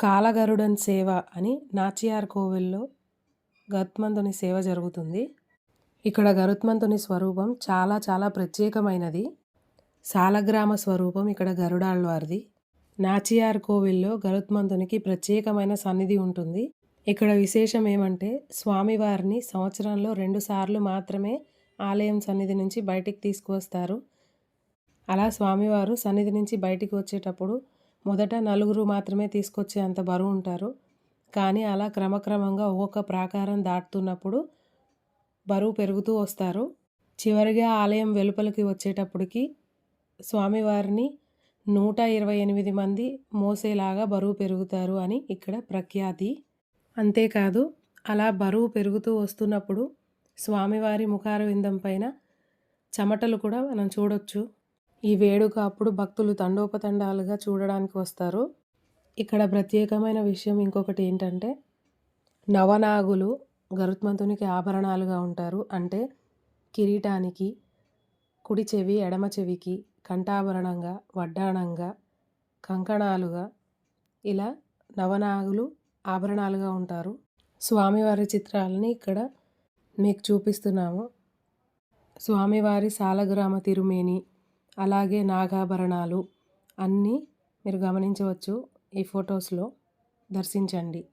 కాలగరుడన్ సేవ అని నాచియార్ కోవిల్లో గరుత్మంతుని సేవ జరుగుతుంది. ఇక్కడ గరుత్మంతుని స్వరూపం చాలా చాలా ప్రత్యేకమైనది. సాలగ్రామ స్వరూపం ఇక్కడ గరుడాళ్వారిది. నాచియార్ కోవిల్లో గరుత్మంతునికి ప్రత్యేకమైన సన్నిధి ఉంటుంది. ఇక్కడ విశేషం ఏమంటే స్వామివారిని సంవత్సరంలో రెండుసార్లు మాత్రమే ఆలయం సన్నిధి నుంచి బయటికి తీసుకువస్తారు. అలా స్వామివారు సన్నిధి నుంచి బయటికి వచ్చేటప్పుడు మొదట నలుగురు మాత్రమే తీసుకొచ్చే అంత బరువు ఉంటారు. కానీ అలా క్రమక్రమంగా ఒక్కొక్క ప్రాకారం దాటుతున్నప్పుడు బరువు పెరుగుతూ వస్తారు. చివరిగా ఆలయం వెలుపలికి వచ్చేటప్పటికి స్వామివారిని నూట ఇరవై ఎనిమిది మంది మోసేలాగా బరువు పెరుగుతారు అని ఇక్కడ ప్రఖ్యాతి. అంతేకాదు అలా బరువు పెరుగుతూ వస్తున్నప్పుడు స్వామివారి ముఖారవిందం పైన చెమటలు కూడా మనం చూడొచ్చు. ఈ వేడుక అప్పుడు భక్తులు తండోపతండాలుగా చూడడానికి వస్తారు. ఇక్కడ ప్రత్యేకమైన విషయం ఇంకొకటి ఏంటంటే నవనాగులు గరుత్మంతునికి ఆభరణాలుగా ఉంటారు. అంటే కిరీటానికి కుడి చెవి ఎడమ చెవికి కంఠాభరణంగా వడ్డాణంగా కంకణాలుగా ఇలా నవనాగులు ఆభరణాలుగా ఉంటారు. స్వామివారి చిత్రాలని ఇక్కడ మీకు చూపిస్తున్నాము. స్వామివారి సాలగ్రామ తిరుమేని అలాగే నాగాభరణాలు అన్నీ మీరు గమనించవచ్చు ఈ ఫొటోస్లో. దర్శించండి.